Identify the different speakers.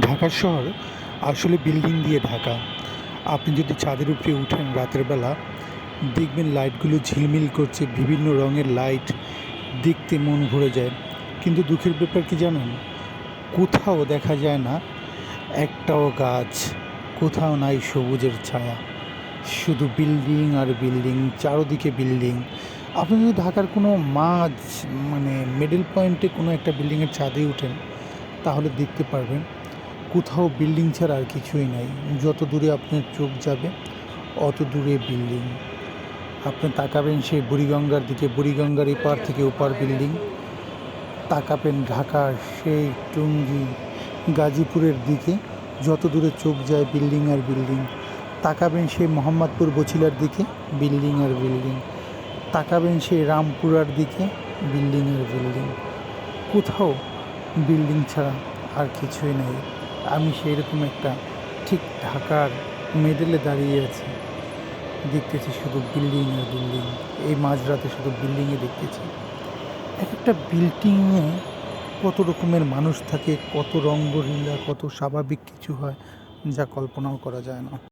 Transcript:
Speaker 1: ঢাকা শহর আসলে বিল্ডিং দিয়ে ঢাকা। আপনি যদি ছাদের উপরে উঠেন রাতের বেলা, দেখবেন লাইটগুলো ঝিলমিল করছে, বিভিন্ন রঙের লাইট দেখতে মন ভরে যায়। কিন্তু দুঃখের ব্যাপার কি জানেন? কোথাও দেখা যায় না, একটাও গাছ, কোথাও নাই সবুজের ছায়া। শুধু বিল্ডিং আর বিল্ডিং, চারোদিকে বিল্ডিং। আপনি যদি ঢাকার কোনো মাঝ মানে মিডল পয়েন্টে কোনো একটা বিল্ডিংয়ের ছাদে উঠেন, তাহলে দেখতে পারবেন কোথাও বিল্ডিং ছাড়া আর কিছুই নাই। যত দূরে আপনার চোখ যাবে, অত দূরে বিল্ডিং আপনি তাকাবেন সেই বুড়িগঙ্গার দিকে, বুড়িগঙ্গার এপার থেকে ওপার বিল্ডিং তাকাবেন ঢাকার সেই টুঙ্গি গাজীপুরের দিকে, যত দূরে চোখ যায় বিল্ডিং আর বিল্ডিং তাকাবেন সেই মোহাম্মদপুর বছিলার দিকে বিল্ডিং আর বিল্ডিং তাকাবেন সেই রামপুরার দিকে বিল্ডিং আর বিল্ডিং কোথাও বিল্ডিং ছাড়া আর কিছুই নেই। আমি সেই রকম একটা ঠিক ঢাকার মেডেলে দাঁড়িয়ে আছি। দেখতেছি শুধু বিল্ডিং আর বিল্ডিং। এই মাঝরাতে শুধু বিল্ডিংয়ে দেখতেছি। এক একটা বিল্ডিংয়ে কত রকমের মানুষ থাকে, কত রঙ্গলীলা, কত স্বাভাবিক কিছু হয়, যা কল্পনাও করা যায় না।